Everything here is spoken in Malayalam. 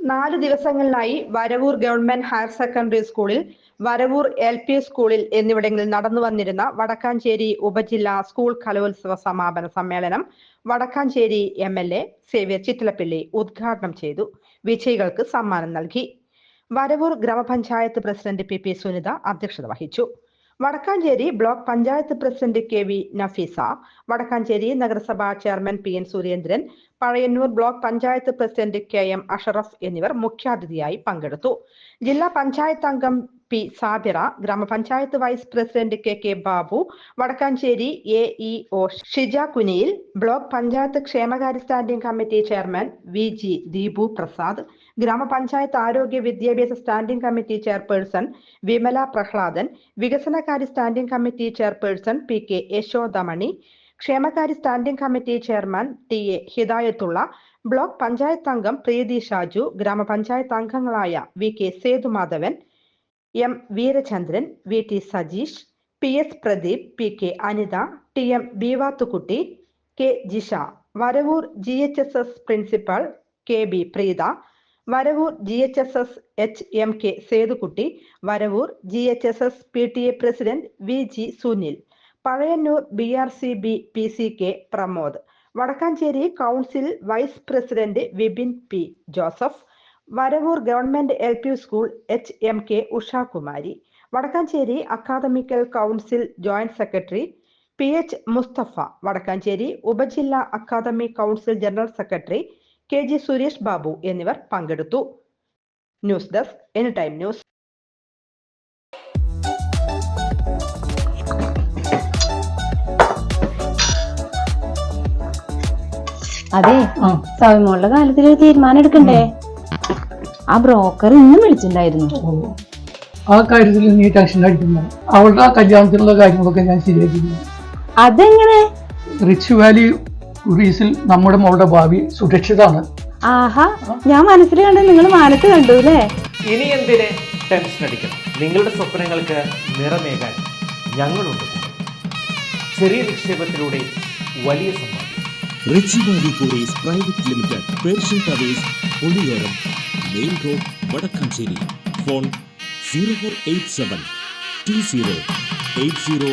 നാല് ദിവസങ്ങളിലായി വരവൂർ ഗവൺമെന്റ് ഹയർ സെക്കൻഡറി സ്കൂളിൽ വരവൂർ എൽ പി സ്കൂളിൽ എന്നിവിടങ്ങളിൽ നടന്നു വന്നിരുന്ന വടക്കാഞ്ചേരി ഉപജില്ലാ സ്കൂൾ കലോത്സവ സമാപന സമ്മേളനം Vadakkanchery M L A Xavier Chittilappilly ഉദ്ഘാടനം ചെയ്തു. വിജയികൾക്ക് സമ്മാനം നൽകി. വരവൂർ ഗ്രാമപഞ്ചായത്ത് പ്രസിഡന്റ് പി പി സുനിത അധ്യക്ഷത വഹിച്ചു. Vadakkanchery block panchayat president K V Nafeesa Vadakkanchery നഗരസഭാ chairman P N Surendran Pazhayannur block panchayat president K M Ashraf എന്നിവർ മുഖ്യാതിഥിയായി പങ്കെടുത്തു. ജില്ലാ പഞ്ചായത്ത് അംഗം പി സാബിറ ഗ്രാമപഞ്ചായത്ത് vice president K K Babu Vadakkanchery A E O Shija Kuniyil block panchayat ക്ഷേമകാര്യ standing committee chairman V G Deepu Prasad ഗ്രാമപഞ്ചായത്ത് ആരോഗ്യ വിദ്യാഭ്യാസ standing committee chairperson Vimala Prahladan വികസനകാര്യ standing committee chairperson P K Yashodamani ക്ഷേമകാര്യ standing committee chairman T A Hidayathulla block panchayat അംഗം പ്രീതി ഷാജു ഗ്രാമപഞ്ചായത്ത് അംഗങ്ങളായ V K Sethumadhavan M Veerachandran V T Sajeesh P S Pradeep P K Anitha T M Beevathukutty K Jisha Varavoor G H S S principal K B Preetha Varavoor G H S S H M K Sethukutty Varavoor G H S S P T A president V G Sunil Pazhayannur B R C B P C K Pramod Vadakkanchery council vice president Vipin P Joseph Varavoor government L P school H M K Ushakumari Vadakkanchery academical council joint secretary P H Musthafa Vadakkanchery ഉപജില്ലാ academy council general secretary K G Suresh Babu എന്നിവർ പങ്കെടുത്തു. News desk any time news. അതെ ആ. സൗമ്യമുള്ള കാലത്തിൽ ഒരു തീരുമാനം എടുക്കണ്ടേ? ആ ബ്രോക്കർ ഇന്ന് വിളിച്ചിട്ടുണ്ടായിരുന്നു. ആ കാര്യത്തിൽ നീ ടെൻഷൻ അടിക്കുന്നു അവളുടെ ആ കല്യാണത്തിനുള്ള കാര്യങ്ങളൊക്കെ ഞാൻ ശരിയാക്കിയിരുന്നു അതെങ്ങനെ? റിച്ച് വാലി ടൂറീസിൽ നമ്മുടെ മോളുടെ ഭാവി സുരക്ഷിതാണ്. ആഹാ ഞാൻ മനസ്സിൽ കണ്ടു നിങ്ങൾ മാനത്ത് കണ്ടു അല്ലേ ഇനി എന്തിനെ ടെൻഷൻ അടിക്കണം? നിങ്ങളുടെ സ്വപ്നങ്ങൾക്ക് നിറമേകാൻ ഞങ്ങളുണ്ട്. ചെറിയ നിക്ഷേപത്തിലൂടെ വലിയ സമ്മാനം Richie valley Kuries private limited Persian towers Puliyoram main road Vadakkanchery phone zero four eight seven two zero eight zero